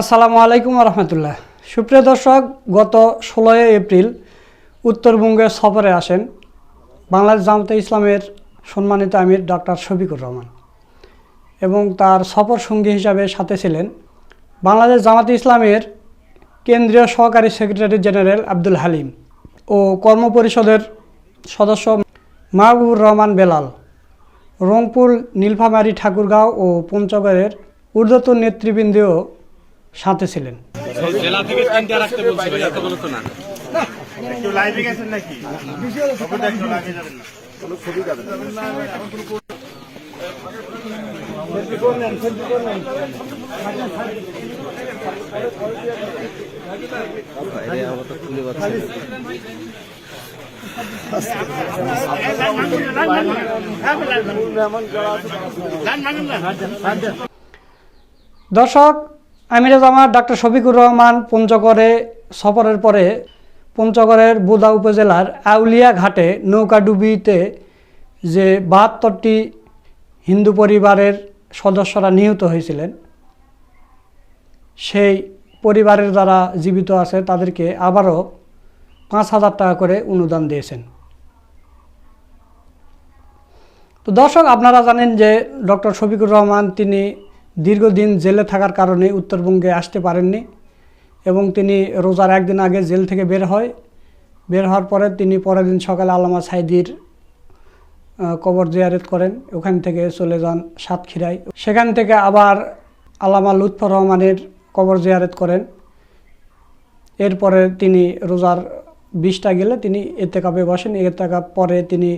আসসালামু আলাইকুম রহমতুল্লাহ। সুপ্রিয় দর্শক, গত ষোলোই এপ্রিল উত্তরবঙ্গে সফরে আসেন বাংলাদেশ জামাতে ইসলামের সম্মানিত আমির ডক্টর শফিকুর রহমান এবং তার সফর সঙ্গী হিসাবে সাথে ছিলেন বাংলাদেশ জামাতে ইসলামের কেন্দ্রীয় সহকারী সেক্রেটারি জেনারেল আব্দুল হালিম ও কর্মপরিষদের সদস্য মাহবুবুর রহমান বেলাল। রংপুর, নীলফামারী, ঠাকুরগাঁও ও পঞ্চগড়ের ঊর্ধ্বতন নেতৃবৃন্দও সাথে ছিলেন। জেলা থেকে তিনটা রাখতে বলছি ভাই এত বলো না। একটু লাইভে গেছেন নাকি? খবরটা একটু লাগিয়ে যাবেন না। দর্শক আমিরে জামাত ডাক্তার শফিকুর রহমান পঞ্চগড়ে সফরের পরে পঞ্চগড়ের বোদা উপজেলার আউলিয়া ঘাটে নৌকাডুবিতে যে বাহাত্তরটি হিন্দু পরিবারের সদস্যরা নিহত হয়েছিলেন, সেই পরিবারের যারা জীবিত আছে তাদেরকে আবারও পাঁচ হাজার টাকা করে অনুদান দিয়েছেন। তো দর্শক, আপনারা জানেন যে ডক্টর শফিকুর রহমান তিনি দীর্ঘদিন জেলে থাকার কারণে উত্তরবঙ্গে আসতে পারেননি এবং তিনি রোজার একদিন আগে জেল থেকে বের হয়। বের হওয়ার পরে তিনি পরের দিন সকালে আল্লামা সাইদির কবর জিয়ারত করেন। ওখান থেকে চলে যান সাতক্ষীরায়। সেখান থেকে আবার আল্লামা লুৎফর রহমানের কবর জিয়ারত করেন। এরপরে তিনি রোজার বিশটা গেলে তিনি এতেকাপে বসেন। এতেকাপ পরে তিনি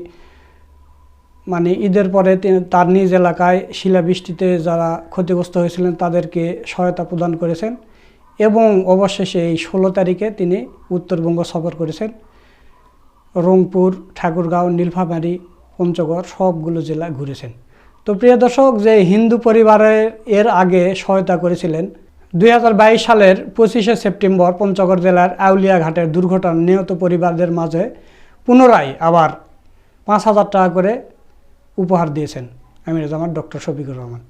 মানে ঈদের পরে তার নিজ এলাকায় শিলাবৃষ্টিতে যারা ক্ষতিগ্রস্ত হয়েছিলেন তাদেরকে সহায়তা প্রদান করেছেন এবং অবশেষে এই ষোলো তারিখে তিনি উত্তরবঙ্গ সফর করেছেন। রংপুর, ঠাকুরগাঁও, নীলফামারী, পঞ্চগড় সবগুলো জেলা ঘুরেছেন। তো প্রিয় দর্শক, যে হিন্দু পরিবারের এর আগে সহায়তা করেছিলেন দু হাজার বাইশ সালের পঁচিশে সেপ্টেম্বর পঞ্চগড় জেলার আউলিয়া ঘাটের দুর্ঘটনা নিহত পরিবারদের মাঝে পুনরায় আবার পাঁচ হাজার টাকা করে উপহার দিয়েছেন। আমির জামান ডক্টর শফিকুর রহমান।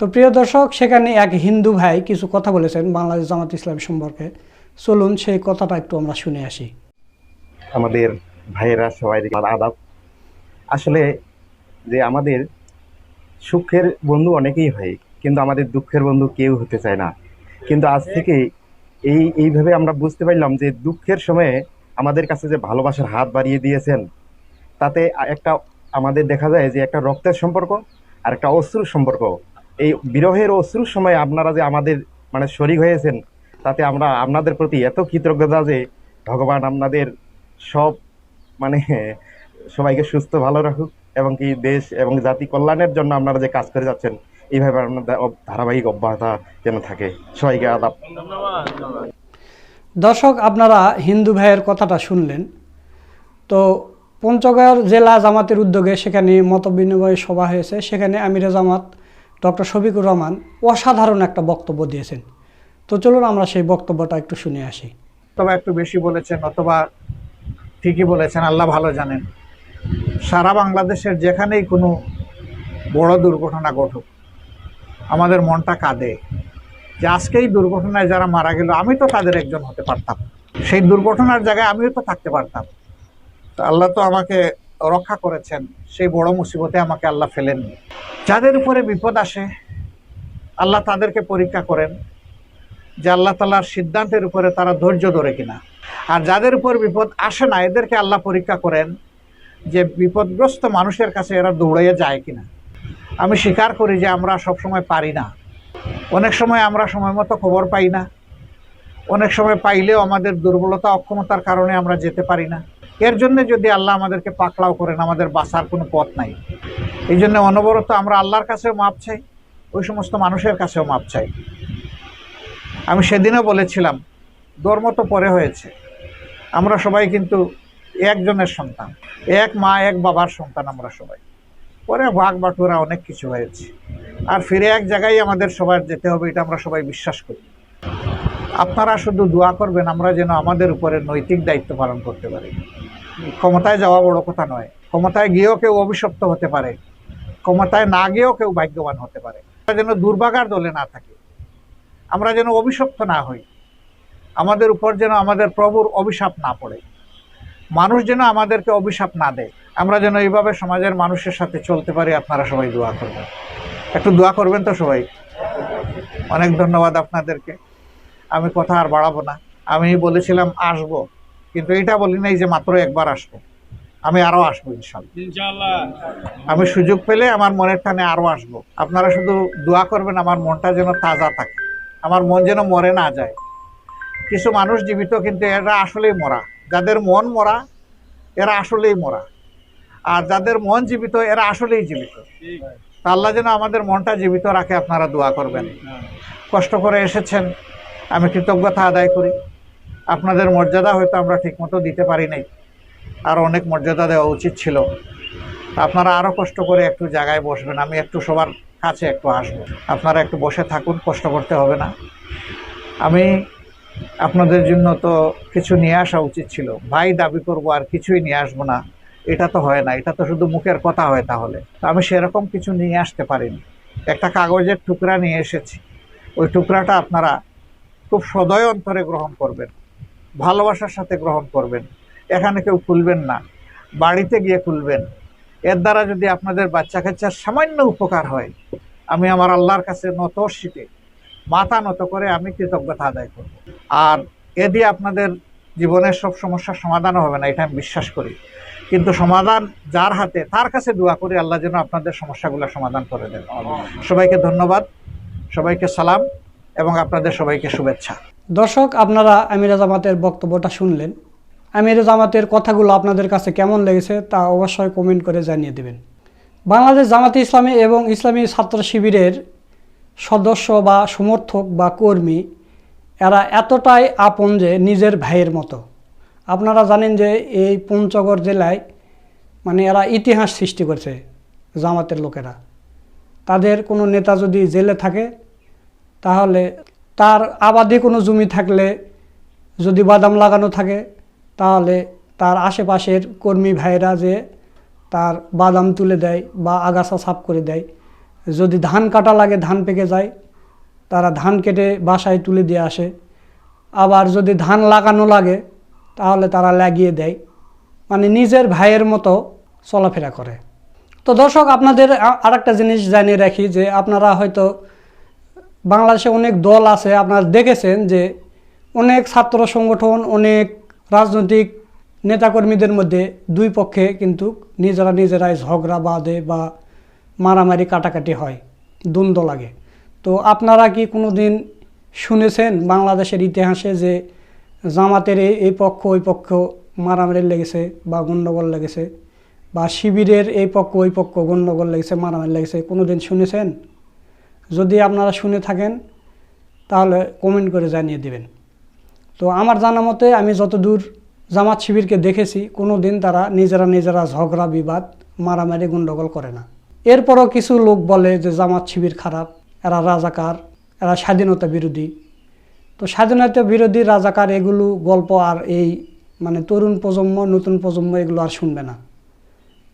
তো প্রিয় দর্শক, সেখানে এক হিন্দু ভাই কিছু কথা বলেছেন বাংলাদেশ জামাত ইসলাম সম্পর্কে। চলুন সেই কথাটা একটু আমরা শুনে আসি। আমাদের ভাইয়েরা সবাই আদাব। আসলে যে আমাদের সুখের বন্ধু অনেকেই হয়, কিন্তু আমাদের দুঃখের বন্ধু কেউ হতে চায় না। কিন্তু আজ থেকে এই, এইভাবে আমরা বুঝতে পারলাম যে দুঃখের সময়ে আমাদের কাছে যে ভালোবাসার হাত বাড়িয়ে দিয়েছেন, তাতে একটা আমাদের দেখা যায় যে একটা রক্তের সম্পর্ক আর একটা অশ্রুর সম্পর্ক। এই বিরহের অশ্রুর সময় আপনারা যে আমাদের মানে শরিক হয়েছেন, তাতে আমরা আপনাদের প্রতি এত কৃতজ্ঞতা যে ভগবান আপনাদের সব মানে সবাইকে সুস্থ, ভালো রাখুক এবং কি দেশ এবং জাতি কল্যাণের জন্য আপনারা যে কাজ করে যাচ্ছেন, এইভাবে আপনাদের ধারাবাহিক অব্যাহতা যেন থাকে। সবাইকে আদাব। দর্শক, আপনারা হিন্দু ভাইয়ের কথাটা শুনলেন। তো পঞ্চগড় জেলা জামাতের উদ্যোগে সেখানে মতবিনিময় সভা হয়েছে। সেখানে আমিরে জামাত, ডক্টর শফিকুর রহমান অসাধারণ একটা বক্তব্য দিয়েছেন। তো চলুন আমরা সেই বক্তব্যটা একটু শুনে আসি। অথবা একটু বেশি বলেছেন, অথবা ঠিকই বলেছেন, আল্লাহ ভালো জানেন। সারা বাংলাদেশের যেখানেই কোনো বড় দুর্ঘটনা ঘটুক, আমাদের মনটা কাঁদে যে আজকেই দুর্ঘটনায় যারা মারা গেল, আমি তো তাদের একজন হতে পারতাম। সেই দুর্ঘটনার জায়গায় আমিও তো থাকতে পারতাম। আল্লাহ তো আমাকে রক্ষা করেছেন। সেই বড় মুসিবতে আমাকে আল্লাহ ফেলেননি যাদের উপরে বিপদ আসে, আল্লাহ তাদেরকে পরীক্ষা করেন যে আল্লাহ তালার সিদ্ধান্তের উপরে তারা ধৈর্য ধরে কিনা। আর যাদের উপর বিপদ আসে না, এদেরকে আল্লাহ পরীক্ষা করেন যে বিপদগ্রস্ত মানুষের কাছে এরা দৌড়াইয়া যায় কিনা। আমি স্বীকার করি যে আমরা সবসময় পারি না। অনেক সময় আমরা সময় মতো খবর পাই না। অনেক সময় পাইলেও আমাদের দুর্বলতা, অক্ষমতার কারণে আমরা যেতে পারি না। এর জন্য যদি আল্লাহ আমাদেরকে পাকড়াও করেন, আমাদের বাঁচার কোনো পথ নাই। এই জন্য অনবরত আমরা আল্লাহর কাছেও মাপ চাই, ওই সমস্ত মানুষের কাছেও মাপ চাই। আমি সেদিনও বলেছিলাম, ধর্ম তো পরে হয়েছে। আমরা সবাই কিন্তু একজনের সন্তান, এক মা, এক বাবার সন্তান আমরা সবাই। পরে ভাগ বাটুরা অনেক কিছু হয়েছে। আর ফিরে এক জায়গায় আমাদের সবার যেতে হবে, এটা আমরা সবাই বিশ্বাস করি। আপনারা শুধু দোয়া করবেন, আমরা যেন আমাদের উপরে নৈতিক দায়িত্ব পালন করতে পারি। ক্ষমতায় যাওয়া বড় কথা নয়। ক্ষমতায় গিয়েও কেউ অভিশপ্ত হতে পারে। ক্ষমতায় না গিয়েও কেউ ভাগ্যবান হতে পারে। আমরা যেন দুর্ভাগার দলে না থাকে। আমরা যেন অভিশপ্ত না হই। আমাদের উপর যেন আমাদের প্রভুর অভিশাপ না পড়ে। মানুষ যেন আমাদেরকে অভিশাপ না দেয়। আমরা যেন এইভাবে সমাজের মানুষের সাথে চলতে পারি, আপনারা সবাই দোয়া করবেন। একটু দোয়া করবেন তো সবাই? অনেক ধন্যবাদ আপনাদেরকে। আমি কথা আর বাড়াবো না। আমি বলেছিলাম, আসব। কিন্তু এটা বলি নাই যে মাত্র একবার আসব। আমি আরও আসব ইনশাল্লাহ। আমি সুযোগ পেলে আমার মনের টানে আরও আসব। আপনারা শুধু দোয়া করবেন আমার মনটা যেন তাজা থাকে। আমার মন যেন মরে না যায়। কিছু মানুষ জীবিত কিন্তু এরা আসলেই মরা। যাদের মন মরা এরা আসলেই মরা। আর যাদের মন জীবিত এরা আসলেই জীবিত। আল্লাহ যেন আমাদের মনটা জীবিত রাখে আপনারা দোয়া করবেন। কষ্ট করে এসেছেন। আমি কৃতজ্ঞতা আদায় করি। আপনাদের মর্যাদা হয়তো আমরা ঠিকমতো দিতে পারি নাই আর অনেক মর্যাদা দেওয়া উচিত ছিল। আপনারা আরও কষ্ট করে একটু জায়গায় বসবেন। আমি একটু সবার কাছে একটু আসব। আপনারা একটু বসে থাকুন, কষ্ট করতে হবে না। আমি আপনাদের জন্য তো কিছু নিয়ে আসা উচিত ছিল। ভাই, দাবি করব, আর কিছুই নিয়ে আসব না। এটা তো হয় না। এটা তো শুধু মুখের কথা হয় তাহলে। আমি সেরকম কিছু নিয়ে আসতে পারিনি। একটা কাগজের টুকরা নিয়ে এসেছি। ওই টুকরাটা আপনারা খুব সদয় অন্তরে গ্রহণ করবেন। ভালোবাসার সাথে গ্রহণ করবেন। এখানে কেউ খুলবেন না। বাড়িতে গিয়ে খুলবেন। এর দ্বারা যদি আপনাদের বাচ্চা কাচ্চার সামান্য উপকার হয় আমি আমার আল্লাহর কাছে নত শীতে মাথা নত করে আমি কৃতজ্ঞতা আদায় করব। আর এ দিয়ে আপনাদের জীবনের সব সমস্যার সমাধানও হবে না এটা আমি বিশ্বাস করি। কিন্তু সমাধান যার হাতে তার কাছে দোয়া করি আল্লাহ যেন আপনাদের সমস্যাগুলো সমাধান করে দেন। সবাইকে ধন্যবাদ সবাইকে সালাম এবং আপনাদের সবাইকে শুভেচ্ছা। দর্শক, আপনারা আমিরা জামাতের বক্তব্যটা শুনলেন। আমিরা জামাতের কথাগুলো আপনাদের কাছে কেমন লেগেছে তা অবশ্যই কমেন্ট করে জানিয়ে দেবেন। বাংলাদেশ জামাতে ইসলামী এবং ইসলামী ছাত্র শিবিরের সদস্য বা সমর্থক বা কর্মী, এরা এতটাই আপন যে নিজের ভাইয়ের মতো। আপনারা জানেন যে এই পঞ্চগড় জেলায় মানে এরা ইতিহাস সৃষ্টি করছে জামাতের লোকেরা। তাদের কোনো নেতা যদি জেলে থাকে, তাহলে তার আবাদি কোনো জমি থাকলে যদি বাদাম লাগানো থাকে, তাহলে তার আশেপাশের কর্মী ভাইরা যে তার বাদাম তুলে দেয় বা আগাছা সাফ করে দেয়, যদি ধান কাটা লাগে, ধান পেকে যায়, তারা ধান কেটে বাসায় তুলে দিয়ে আসে। আবার যদি ধান লাগানো লাগে, তাহলে তারা লাগিয়ে দেয়। মানে নিজের ভাইয়ের মতো চলাফেরা করে। তো দর্শক, আপনাদের আর আরেকটা জিনিস জানিয়ে রাখি যে আপনারা হয়তো বাংলাদেশে অনেক দল আছে, আপনারা দেখেছেন যে অনেক ছাত্র সংগঠন, অনেক রাজনৈতিক নেতাকর্মীদের মধ্যে দুই পক্ষে কিন্তু নিজেরা নিজেরাই ঝগড়া বাঁধে বা মারামারি কাটাকাটি হয়, দ্বন্দ্ব লাগে। তো আপনারা কি কোনো দিন শুনেছেন বাংলাদেশের ইতিহাসে যে জামাতের এই- পক্ষ, ওই পক্ষ মারামারি লেগেছে বা গণ্ডগোল লেগেছে? বা শিবিরের এই পক্ষ, ওই পক্ষ গণ্ডগোল লেগেছে, মারামারি লেগেছে কোনো দিন শুনেছেন? যদি আপনারা শুনে থাকেন, তাহলে কমেন্ট করে জানিয়ে দেবেন। তো আমার জানা মতে আমি যতদূর জামাত শিবিরকে দেখেছি কোনো দিন তারা নিজেরা নিজেরা ঝগড়া, বিবাদ, মারামারি গণ্ডগোল করে না। এরপরও কিছু লোক বলে যে জামাত শিবির খারাপ, এরা রাজাকার, এরা স্বাধীনতা বিরোধী। তো স্বাধীনতা বিরোধী, রাজাকার, এগুলো গল্প আর এই মানে তরুণ প্রজন্ম, নতুন প্রজন্ম এগুলো আর শুনবে না।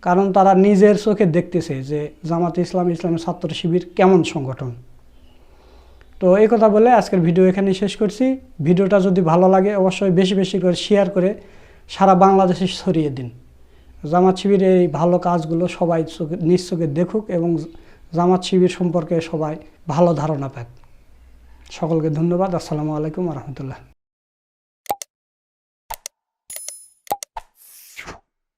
কারণ তারা নিজের চোখে দেখতেছে যে জামাত ইসলাম, ইসলামের ছাত্র শিবির কেমন সংগঠন। তো এই কথা বলে আজকের ভিডিও এখানে শেষ করছি। ভিডিওটা যদি ভালো লাগে, অবশ্যই বেশি বেশি করে শেয়ার করে সারা বাংলাদেশে ছড়িয়ে দিন। জামাত শিবিরের এই ভালো কাজগুলো সবাই চোখে, নিজ চোখে দেখুক এবং জামাত শিবির সম্পর্কে সবাই ভালো ধারণা পাক। সকলকে ধন্যবাদ। আসসালামু আলাইকুম রহমতুল্লাহ।